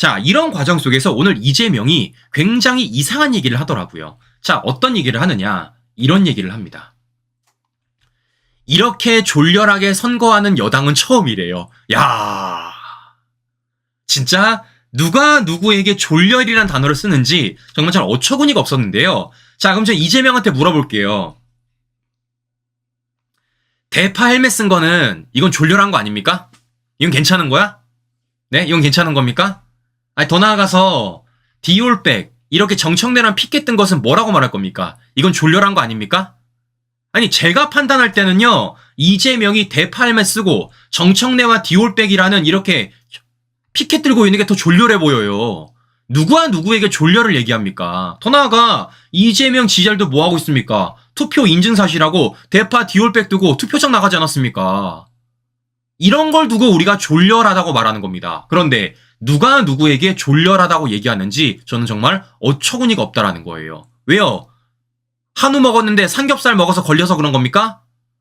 자, 이런 과정 속에서 오늘 이재명이 굉장히 이상한 얘기를 하더라고요. 자, 어떤 얘기를 하느냐? 이런 얘기를 합니다. 이렇게 졸렬하게 선거하는 여당은 처음이래요. 야 진짜 누가 누구에게 졸렬이란 단어를 쓰는지 정말 잘 어처구니가 없었는데요. 자, 그럼 제가 이재명한테 물어볼게요. 대파 헬멧 쓴 거는 이건 졸렬한 거 아닙니까? 이건 괜찮은 거야? 네? 이건 괜찮은 겁니까? 아니, 더 나아가서 디올백 이렇게 정청래랑 피켓 뜬 것은 뭐라고 말할 겁니까? 이건 졸렬한 거 아닙니까? 아니, 제가 판단할 때는요, 이재명이 헬멧 쓰고 정청래와 디올백이라는 이렇게 피켓 들고 있는 게 더 졸렬해 보여요. 누구와 누구에게 졸렬을 얘기합니까? 더 나아가 이재명 지지자들도 뭐 하고 있습니까? 투표 인증 사실하고 대파 디올백 두고 투표장 나가지 않았습니까? 이런 걸 두고 우리가 졸렬하다고 말하는 겁니다. 그런데 누가 누구에게 졸렬하다고 얘기하는지 저는 정말 어처구니가 없다라는 거예요. 왜요? 한우 먹었는데 삼겹살 먹어서 걸려서 그런 겁니까?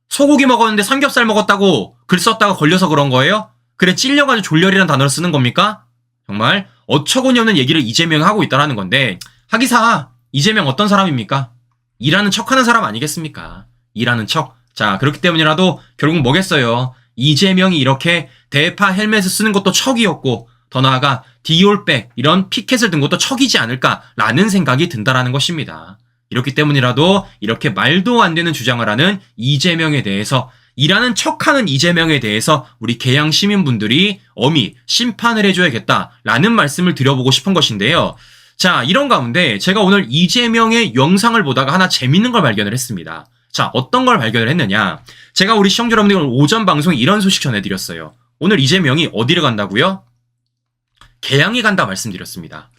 소고기 먹었는데 삼겹살 먹었다고 글 썼다가 걸려서 그런 거예요? 그래 찔려가지고 졸렬이라는 단어를 쓰는 겁니까? 정말 어처구니 없는 얘기를 이재명이 하고 있다라는 건데 하기사 이재명 어떤 사람입니까? 일하는 척하는 사람 아니겠습니까? 일하는 척. 자 그렇기 때문이라도 결국 뭐겠어요? 이재명이 이렇게 대파 헬멧을 쓰는 것도 척이었고 더 나아가 디올백 이런 피켓을 든 것도 척이지 않을까라는 생각이 든다라는 것입니다. 이렇기 때문이라도 이렇게 말도 안 되는 주장을 하는 이재명에 대해서 일하는 척하는 이재명에 대해서 우리 개양 시민분들이 엄히 심판을 해줘야겠다라는 말씀을 드려보고 싶은 것인데요. 자, 이런 가운데 제가 오늘 이재명의 영상을 보다가 하나 재밌는 걸 발견을 했습니다. 자, 어떤 걸 발견을 했느냐. 제가 우리 시청자 여러분들 오전 방송에 이런 소식 전해드렸어요. 오늘 이재명이 어디를 간다고요? 개양에 간다 말씀드렸습니다.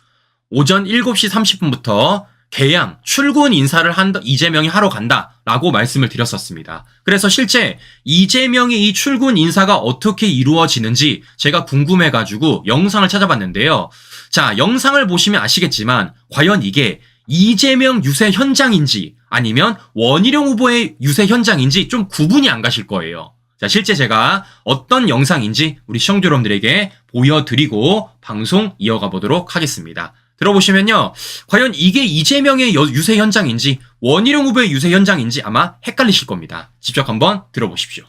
오전 7시 30분부터 개양 출근 인사를 한다 이재명이 하러 간다라고 말씀을 드렸었습니다. 그래서 실제 이재명이 이 출근 인사가 어떻게 이루어지는지 제가 궁금해 가지고 영상을 찾아봤는데요. 자, 영상을 보시면 아시겠지만 과연 이게 이재명 유세 현장인지 아니면 원희룡 후보의 유세 현장인지 좀 구분이 안 가실 거예요. 자, 실제 제가 어떤 영상인지 우리 시청자 여러분들에게 보여드리고 방송 이어가 보도록 하겠습니다. 들어보시면요. 과연 이게 이재명의 여- 유세 현장인지 원희룡 후보의 유세 현장인지 아마 헷갈리실 겁니다. 직접 한번 들어보십시오.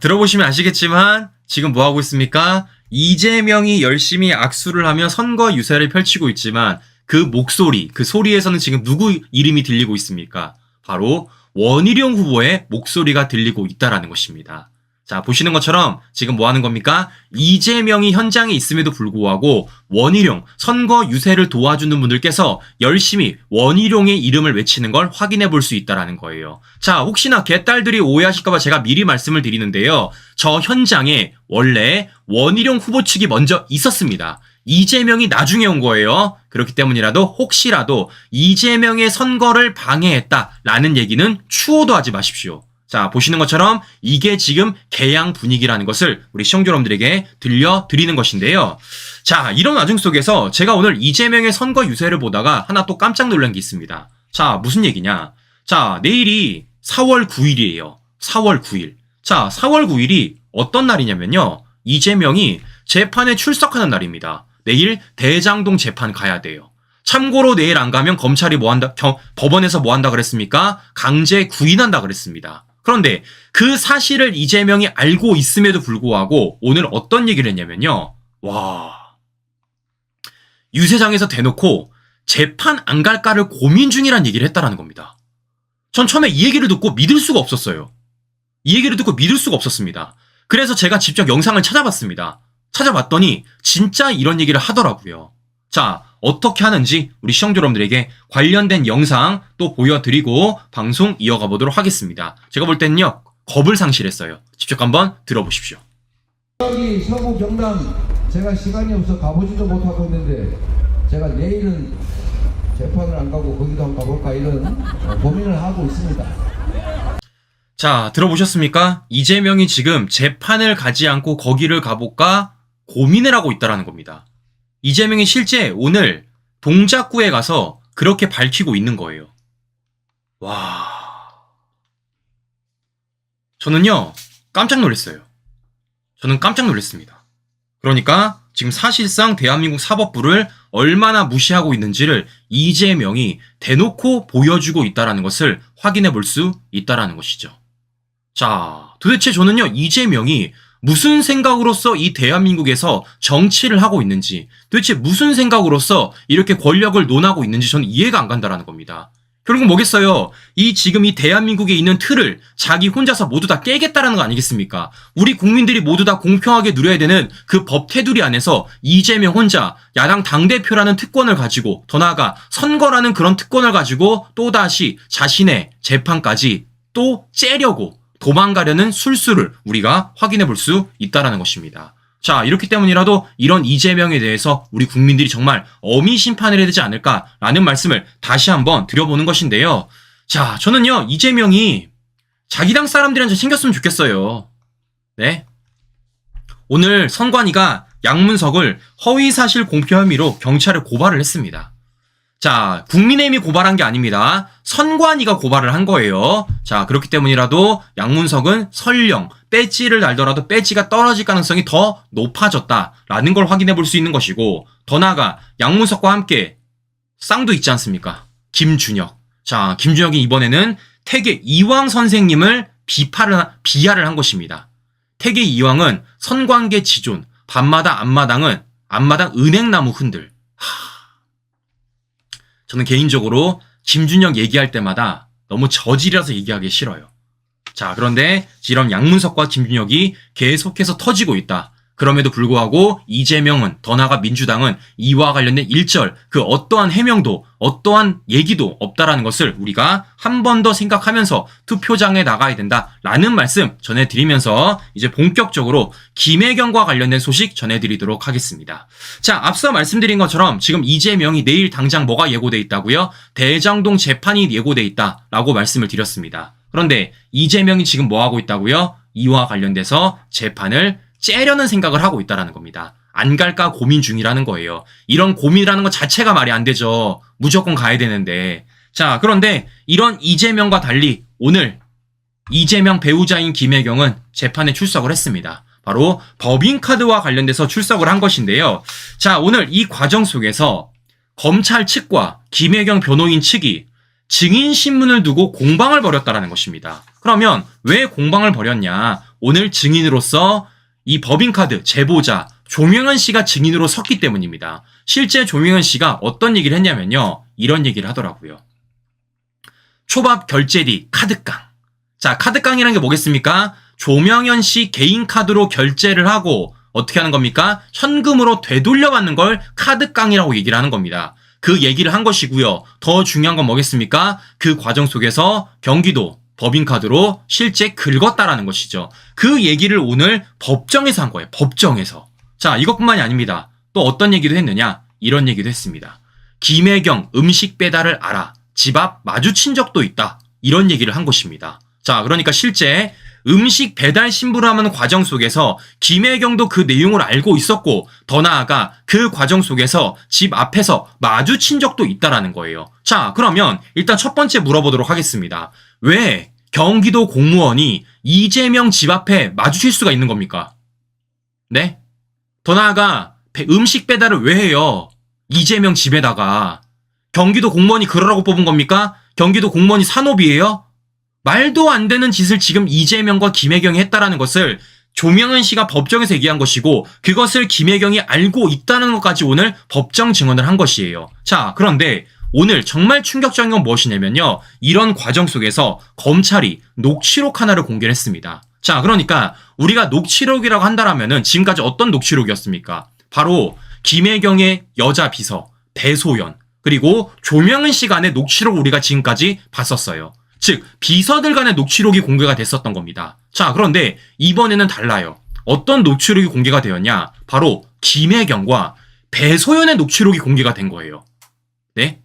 들어보시면 아시겠지만 지금 뭐 하고 있습니까? 이재명이 열심히 악수를 하며 선거 유세를 펼치고 있지만 그 목소리, 그 소리에서는 지금 누구 이름이 들리고 있습니까? 바로 원희룡 후보의 목소리가 들리고 있다라는 것입니다. 자, 보시는 것처럼 지금 뭐 하는 겁니까? 이재명이 현장에 있음에도 불구하고 원희룡 선거 유세를 도와주는 분들께서 열심히 원희룡의 이름을 외치는 걸 확인해 볼 수 있다라는 거예요. 자, 혹시나 개딸들이 오해하실까봐 제가 미리 말씀을 드리는데요. 저 현장에 원래 원희룡 후보 측이 먼저 있었습니다. 이재명이 나중에 온 거예요. 그렇기 때문이라도 혹시라도 이재명의 선거를 방해했다라는 얘기는 추호도 하지 마십시오. 자, 보시는 것처럼 이게 지금 개양 분위기라는 것을 우리 시청자 여러분들에게 들려드리는 것인데요. 자, 이런 와중 속에서 제가 오늘 이재명의 선거 유세를 보다가 하나 또 깜짝 놀란 게 있습니다. 자, 무슨 얘기냐? 자, 내일이 4월 9일이에요. 4월 9일. 자, 4월 9일이 어떤 날이냐면요. 이재명이 재판에 출석하는 날입니다. 내일 대장동 재판 가야 돼요. 참고로 내일 안 가면 검찰이 뭐 한다, 경- 법원에서 뭐 한다 그랬습니까? 강제 구인한다 그랬습니다. 그런데 그 사실을 이재명이 알고 있음에도 불구하고 오늘 어떤 얘기를 했냐면요. 와. 유세장에서 대놓고 재판 안 갈까를 고민 중이란 얘기를 했다라는 겁니다. 전 처음에 이 얘기를 듣고 믿을 수가 없었어요. 이 얘기를 듣고 믿을 수가 없었습니다. 그래서 제가 직접 영상을 찾아봤습니다. 찾아봤더니 진짜 이런 얘기를 하더라고요. 자, 어떻게 하는지 우리 시청자 여러분들에게 관련된 영상 또 보여드리고 방송 이어가 보도록 하겠습니다. 제가 볼 때는요, 겁을 상실했어요. 직접 한번 들어보십시오. 여기 서구 경남 제가 시간이 없어 가보지도 못하고 있는데 제가 내일은 재판을 안 가고 거기도 한번 가볼까 이런 어, 고민을 하고 있습니다. 자, 들어보셨습니까? 이재명이 지금 재판을 가지 않고 거기를 가볼까 고민을 하고 있다라는 겁니다. 이재명이 실제 오늘 동작구에 가서 그렇게 밝히고 있는 거예요. 와. 저는요, 깜짝 놀랐어요. 저는 깜짝 놀랐습니다. 그러니까 지금 사실상 대한민국 사법부를 얼마나 무시하고 있는지를 이재명이 대놓고 보여주고 있다라는 것을 확인해 볼 수 있다라는 것이죠. 자, 도대체 저는요, 이재명이 무슨 생각으로서 이 대한민국에서 정치를 하고 있는지, 도대체 무슨 생각으로서 이렇게 권력을 논하고 있는지 저는 이해가 안 간다라는 겁니다. 결국 뭐겠어요? 이 지금 이 대한민국에 있는 틀을 자기 혼자서 모두 다 깨겠다라는 거 아니겠습니까? 우리 국민들이 모두 다 공평하게 누려야 되는 그 법 테두리 안에서 이재명 혼자 야당 당대표라는 특권을 가지고 더 나아가 선거라는 그런 특권을 가지고 또다시 자신의 재판까지 또 째려고 도망가려는 술수를 우리가 확인해 볼 수 있다라는 것입니다. 자, 이렇기 때문이라도 이런 이재명에 대해서 우리 국민들이 정말 어미 심판을 해야 되지 않을까라는 말씀을 다시 한번 드려보는 것인데요. 자, 저는요, 이재명이 자기 당 사람들한테 챙겼으면 좋겠어요. 네. 오늘 선관위가 양문석을 허위사실 공표 혐의로 경찰에 고발을 했습니다. 자, 국민의힘이 고발한 게 아닙니다. 선관위가 고발을 한 거예요. 자, 그렇기 때문이라도 양문석은 설령 배지를 달더라도 배지가 떨어질 가능성이 더 높아졌다라는 걸 확인해 볼 수 있는 것이고, 더 나아가 양문석과 함께 쌍도 있지 않습니까? 김준혁. 자, 김준혁이 이번에는 태계 이왕 선생님을 비파를, 비하를 한 것입니다. 태계 이왕은 선관계 지존, 밤마다 앞마당은 앞마당 은행나무 흔들. 저는 개인적으로 김준혁 얘기할 때마다 너무 저질이라서 얘기하기 싫어요. 자, 그런데 이런 양문석과 김준혁이 계속해서 터지고 있다. 그럼에도 불구하고 이재명은 더 나아가 민주당은 이와 관련된 일절 그 어떠한 해명도 어떠한 얘기도 없다라는 것을 우리가 한 번 더 생각하면서 투표장에 나가야 된다라는 말씀 전해드리면서 이제 본격적으로 김혜경과 관련된 소식 전해드리도록 하겠습니다. 자 앞서 말씀드린 것처럼 지금 이재명이 내일 당장 뭐가 예고돼 있다고요? 대장동 재판이 예고돼 있다라고 말씀을 드렸습니다. 그런데 이재명이 지금 뭐 하고 있다고요? 이와 관련돼서 재판을 째려는 생각을 하고 있다라는 겁니다. 안 갈까 고민 중이라는 거예요. 이런 고민이라는 것 자체가 말이 안 되죠. 무조건 가야 되는데. 자, 그런데 이런 이재명과 달리 오늘 이재명 배우자인 김혜경은 재판에 출석을 했습니다. 바로 법인카드와 관련돼서 출석을 한 것인데요. 자, 오늘 이 과정 속에서 검찰 측과 김혜경 변호인 측이 증인 신문을 두고 공방을 벌였다라는 것입니다. 그러면 왜 공방을 벌였냐? 오늘 증인으로서 이 법인카드 제보자 조명현 씨가 증인으로 섰기 때문입니다. 실제 조명현 씨가 어떤 얘기를 했냐면요. 이런 얘기를 하더라고요. 초밥 결제리 카드깡. 자, 카드깡이라는 게 뭐겠습니까? 조명현 씨 개인 카드로 결제를 하고 어떻게 하는 겁니까? 현금으로 되돌려받는 걸 카드깡이라고 얘기를 하는 겁니다. 그 얘기를 한 것이고요. 더 중요한 건 뭐겠습니까? 그 과정 속에서 경기도 법인카드로 실제 긁었다라는 것이죠. 그 얘기를 오늘 법정에서 한 거예요. 법정에서. 자, 이것뿐만이 아닙니다. 또 어떤 얘기도 했느냐? 이런 얘기도 했습니다. 김혜경 음식 배달을 알아. 집 앞 마주친 적도 있다. 이런 얘기를 한 것입니다. 자, 그러니까 실제 음식 배달 신부를 하는 과정 속에서 김혜경도 그 내용을 알고 있었고 더 나아가 그 과정 속에서 집 앞에서 마주친 적도 있다라는 거예요. 자, 그러면 일단 첫 번째 물어보도록 하겠습니다. 왜 경기도 공무원이 이재명 집 앞에 마주칠 수가 있는 겁니까? 네? 더 나아가 배- 음식 배달을 왜 해요? 이재명 집에다가 경기도 공무원이 그러라고 뽑은 겁니까? 경기도 공무원이 산업이에요? 말도 안 되는 짓을 지금 이재명과 김혜경이 했다라는 것을 조명은 씨가 법정에서 얘기한 것이고 그것을 김혜경이 알고 있다는 것까지 오늘 법정 증언을 한 것이에요. 자, 그런데 오늘 정말 충격적인 건 무엇이냐면요. 이런 과정 속에서 검찰이 녹취록 하나를 공개를 했습니다. 자, 그러니까 우리가 녹취록이라고 한다라면은 지금까지 어떤 녹취록이었습니까? 바로 김혜경의 여자 비서 배소연, 그리고 조명은 시간의 녹취록 우리가 지금까지 봤었어요. 즉, 비서들 간의 녹취록이 공개가 됐었던 겁니다. 자, 그런데 이번에는 달라요. 어떤 녹취록이 공개가 되었냐? 바로 김혜경과 배소연의 녹취록이 공개가 된 거예요. 네?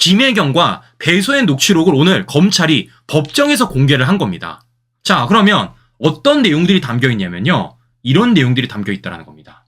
김혜경과 배소연 녹취록을 오늘 검찰이 법정에서 공개를 한 겁니다. 자, 그러면 어떤 내용들이 담겨 있냐면요. 이런 내용들이 담겨 있다는 겁니다.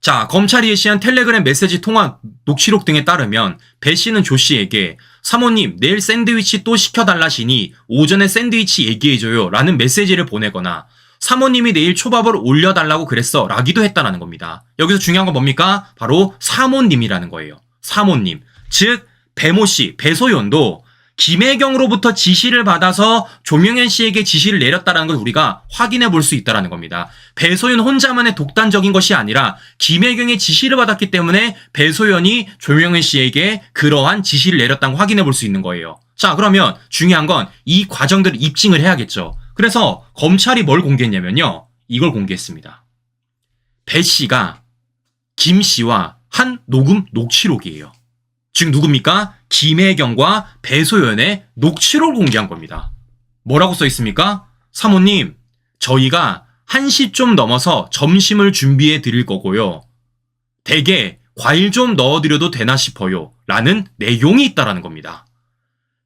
자, 검찰이 제시한 텔레그램 메시지 통화 녹취록 등에 따르면 배 씨는 조 씨에게 사모님 내일 샌드위치 또 시켜달라시니 오전에 샌드위치 얘기해줘요 라는 메시지를 보내거나 사모님이 내일 초밥을 올려달라고 그랬어 라기도 했다는 겁니다. 여기서 중요한 건 뭡니까? 바로 사모님이라는 거예요. 사모님. 즉 배모 씨, 배소연도 김혜경으로부터 지시를 받아서 조명현 씨에게 지시를 내렸다는 걸 우리가 확인해 볼 수 있다는 겁니다. 배소연 혼자만의 독단적인 것이 아니라 김혜경의 지시를 받았기 때문에 배소연이 조명현 씨에게 그러한 지시를 내렸다는 걸 확인해 볼 수 있는 거예요. 자, 그러면 중요한 건 이 과정들을 입증을 해야겠죠. 그래서 검찰이 뭘 공개했냐면요. 이걸 공개했습니다. 배 씨가 김 씨와 한 녹음 녹취록이에요. 즉 누굽니까? 김혜경과 배소연의 녹취록을 공개한 겁니다. 뭐라고 써 있습니까? 사모님, 저희가 1시 좀 넘어서 점심을 준비해 드릴 거고요. 대게 과일 좀 넣어드려도 되나 싶어요. 라는 내용이 있다라는 겁니다.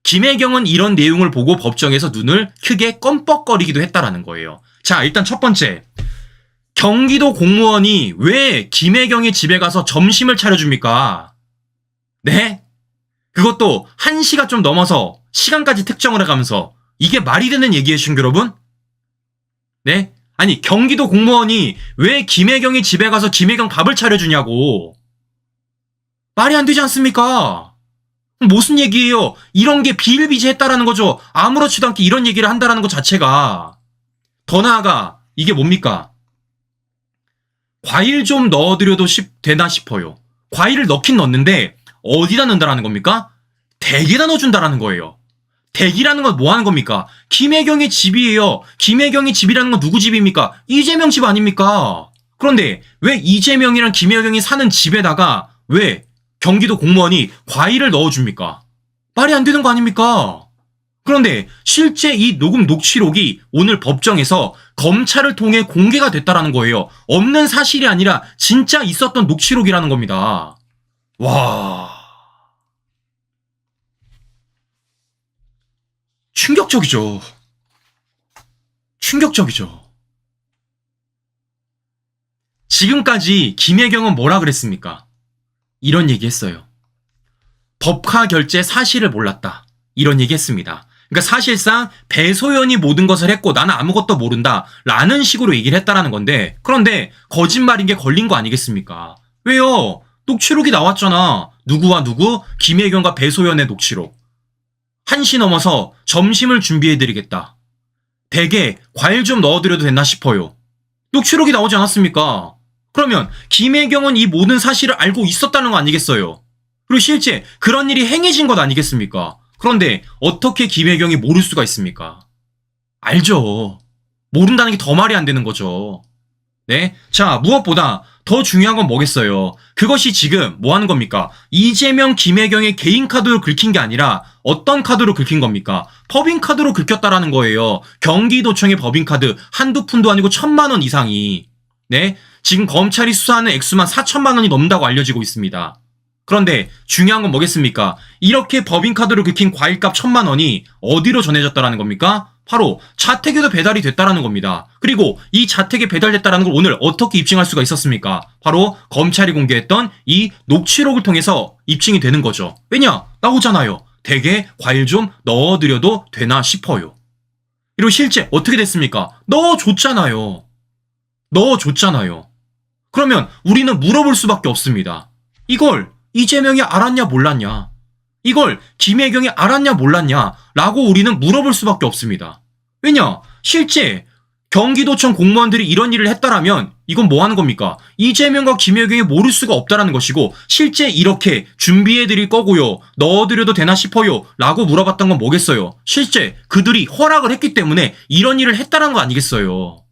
김혜경은 이런 내용을 보고 법정에서 눈을 크게 껌뻑거리기도 했다라는 거예요. 자, 일단 첫 번째. 경기도 공무원이 왜 김혜경의 집에 가서 점심을 차려줍니까? 네? 그것도 1시가 좀 넘어서 시간까지 특정을 해가면서 이게 말이 되는 얘기예요, 신 여러분? 네? 아니, 경기도 공무원이 왜 김혜경이 집에 가서 김혜경 밥을 차려주냐고. 말이 안 되지 않습니까? 무슨 얘기예요? 이런 게 비일비재했다라는 거죠. 아무렇지도 않게 이런 얘기를 한다라는 것 자체가. 더 나아가, 이게 뭡니까? 과일 좀 넣어드려도 싶, 되나 싶어요. 과일을 넣긴 넣는데, 어디다 넣는다라는 겁니까? 댁에다 넣어준다라는 거예요. 댁이라는 건 뭐 하는 겁니까? 김혜경의 집이에요. 김혜경의 집이라는 건 누구 집입니까? 이재명 집 아닙니까? 그런데 왜 이재명이랑 김혜경이 사는 집에다가 왜 경기도 공무원이 과일을 넣어줍니까? 말이 안 되는 거 아닙니까? 그런데 실제 이 녹음 녹취록이 오늘 법정에서 검찰을 통해 공개가 됐다라는 거예요. 없는 사실이 아니라 진짜 있었던 녹취록이라는 겁니다. 와. 충격적이죠. 충격적이죠. 지금까지 김혜경은 뭐라 그랬습니까? 이런 얘기 했어요. 법화 결제 사실을 몰랐다. 이런 얘기 했습니다. 그러니까 사실상 배소연이 모든 것을 했고 나는 아무것도 모른다. 라는 식으로 얘기를 했다라는 건데 그런데 거짓말인 게 걸린 거 아니겠습니까? 왜요? 녹취록이 나왔잖아. 누구와 누구? 김혜경과 배소연의 녹취록. 1시 넘어서 점심을 준비해드리겠다. 대게 과일 좀 넣어드려도 되나 싶어요. 녹취록이 나오지 않았습니까? 그러면 김혜경은 이 모든 사실을 알고 있었다는 거 아니겠어요? 그리고 실제 그런 일이 행해진 것 아니겠습니까? 그런데 어떻게 김혜경이 모를 수가 있습니까? 알죠. 모른다는 게 더 말이 안 되는 거죠. 네? 자, 무엇보다 더 중요한 건 뭐겠어요? 그것이 지금 뭐 하는 겁니까? 이재명, 김혜경의 개인 카드로 긁힌 게 아니라 어떤 카드로 긁힌 겁니까? 법인 카드로 긁혔다라는 거예요. 경기도청의 법인 카드 한두 푼도 아니고 천만 원 이상이. 네? 지금 검찰이 수사하는 액수만 4천만 원이 넘는다고 알려지고 있습니다. 그런데 중요한 건 뭐겠습니까? 이렇게 법인 카드로 긁힌 과일값 천만 원이 어디로 전해졌다라는 겁니까? 바로 자택에도 배달이 됐다라는 겁니다. 그리고 이 자택에 배달됐다라는 걸 오늘 어떻게 입증할 수가 있었습니까? 바로 검찰이 공개했던 이 녹취록을 통해서 입증이 되는 거죠. 왜냐? 나오잖아요. 대게 과일 좀 넣어드려도 되나 싶어요. 그리고 실제 어떻게 됐습니까? 넣어줬잖아요. 넣어줬잖아요. 그러면 우리는 물어볼 수밖에 없습니다. 이걸 이재명이 알았냐 몰랐냐? 이걸 김혜경이 알았냐 몰랐냐? 라고 우리는 물어볼 수밖에 없습니다. 왜냐? 실제 경기도청 공무원들이 이런 일을 했다라면 이건 뭐 하는 겁니까? 이재명과 김혜경이 모를 수가 없다라는 것이고 실제 이렇게 준비해 드릴 거고요. 넣어 드려도 되나 싶어요. 라고 물어봤던 건 뭐겠어요? 실제 그들이 허락을 했기 때문에 이런 일을 했다라는 거 아니겠어요?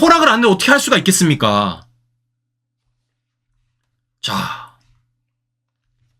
허락을 안 해 어떻게 할 수가 있겠습니까? 자,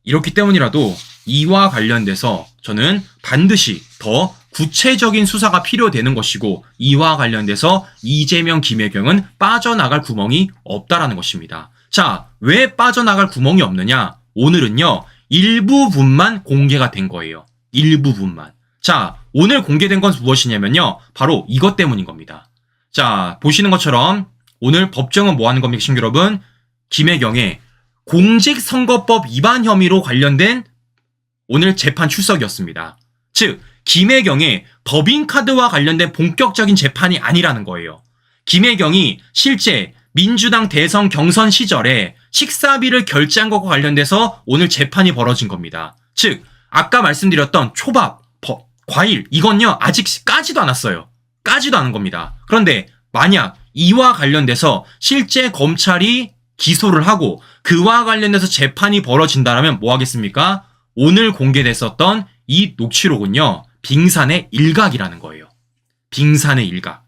이렇기 때문이라도 이와 관련돼서 저는 반드시 더 구체적인 수사가 필요되는 것이고 이와 관련돼서 이재명, 김혜경은 빠져나갈 구멍이 없다라는 것입니다. 자, 왜 빠져나갈 구멍이 없느냐? 오늘은요, 일부분만 공개가 된 거예요. 일부분만. 자, 오늘 공개된 건 무엇이냐면요. 바로 이것 때문인 겁니다. 자, 보시는 것처럼 오늘 법정은 뭐 하는 겁니까, 신규 여러분? 김혜경의 공직선거법 위반 혐의로 관련된 오늘 재판 출석이었습니다. 즉, 김혜경의 법인카드와 관련된 본격적인 재판이 아니라는 거예요. 김혜경이 실제 민주당 대선 경선 시절에 식사비를 결제한 것과 관련돼서 오늘 재판이 벌어진 겁니다. 즉, 아까 말씀드렸던 초밥, 버- 과일, 이건요, 아직 까지도 않았어요. 까지도 않은 겁니다. 그런데 만약 이와 관련돼서 실제 검찰이 기소를 하고 그와 관련돼서 재판이 벌어진다면 뭐 하겠습니까? 오늘 공개됐었던 이 녹취록은요, 빙산의 일각이라는 거예요. 빙산의 일각.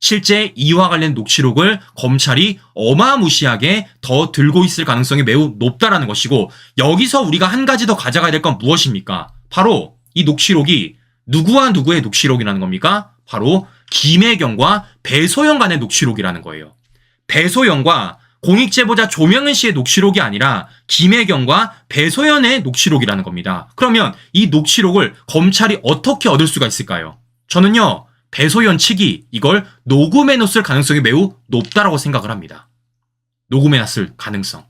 실제 이와 관련 녹취록을 검찰이 어마무시하게 더 들고 있을 가능성이 매우 높다라는 것이고 여기서 우리가 한 가지 더 가져가야 될 건 무엇입니까? 바로 이 녹취록이 누구와 누구의 녹취록이라는 겁니까? 바로 김혜경과 배소영 간의 녹취록이라는 거예요. 배소영과 공익 제보자 조명은 씨의 녹취록이 아니라 김혜경과 배소연의 녹취록이라는 겁니다. 그러면 이 녹취록을 검찰이 어떻게 얻을 수가 있을까요? 저는요, 배소연 측이 이걸 녹음해 놨을 가능성이 매우 높다라고 생각을 합니다. 녹음해 놨을 가능성.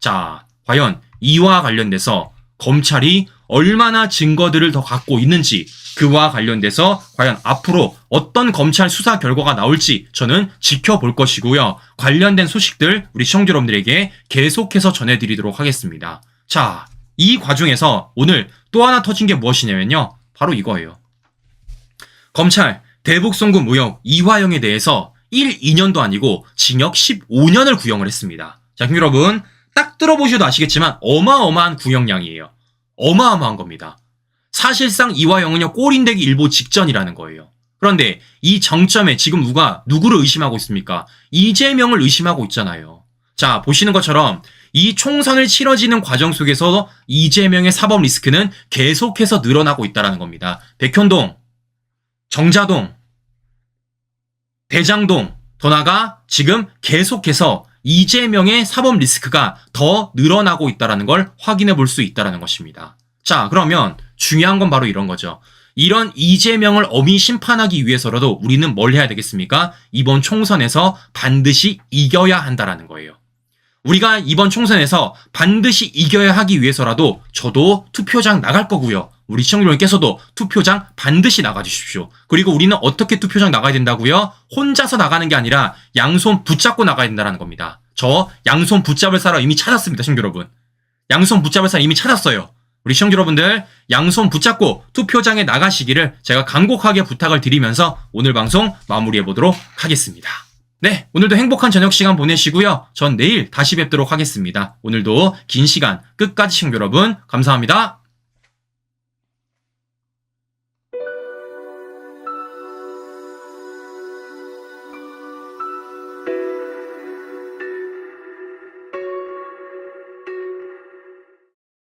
자, 과연 이와 관련돼서 검찰이 얼마나 증거들을 더 갖고 있는지 그와 관련돼서 과연 앞으로 어떤 검찰 수사 결과가 나올지 저는 지켜볼 것이고요. 관련된 소식들 우리 시청자 여러분들에게 계속해서 전해드리도록 하겠습니다. 자, 이 과정에서 오늘 또 하나 터진 게 무엇이냐면요. 바로 이거예요. 검찰 대북 송금 무역 이화영에 대해서 1, 2년도 아니고 징역 15년을 구형을 했습니다. 자, 여러분 딱 들어보셔도 아시겠지만 어마어마한 구형량이에요. 어마어마한 겁니다. 사실상 이화영은요 꼬린되기 일보 직전이라는 거예요. 그런데 이 정점에 지금 누가 누구를 의심하고 있습니까? 이재명을 의심하고 있잖아요. 자 보시는 것처럼 이 총선을 치러지는 과정 속에서 이재명의 사법 리스크는 계속해서 늘어나고 있다는 겁니다. 백현동, 정자동, 대장동, 더 나아가 지금 계속해서 이재명의 사법 리스크가 더 늘어나고 있다는 걸 확인해 볼 수 있다는 것입니다. 자, 그러면 중요한 건 바로 이런 거죠. 이런 이재명을 엄히 심판하기 위해서라도 우리는 뭘 해야 되겠습니까? 이번 총선에서 반드시 이겨야 한다라는 거예요. 우리가 이번 총선에서 반드시 이겨야 하기 위해서라도 저도 투표장 나갈 거고요. 우리 시청자분께서도 투표장 반드시 나가주십시오. 그리고 우리는 어떻게 투표장 나가야 된다고요? 혼자서 나가는 게 아니라 양손 붙잡고 나가야 된다는 겁니다. 저 양손 붙잡을 사람 이미 찾았습니다, 시청자 여러분. 양손 붙잡을 사람 이미 찾았어요. 우리 시청자 여러분들 양손 붙잡고 투표장에 나가시기를 제가 간곡하게 부탁을 드리면서 오늘 방송 마무리해 보도록 하겠습니다. 네, 오늘도 행복한 저녁 시간 보내시고요. 전 내일 다시 뵙도록 하겠습니다. 오늘도 긴 시간 끝까지 시청자 여러분 감사합니다.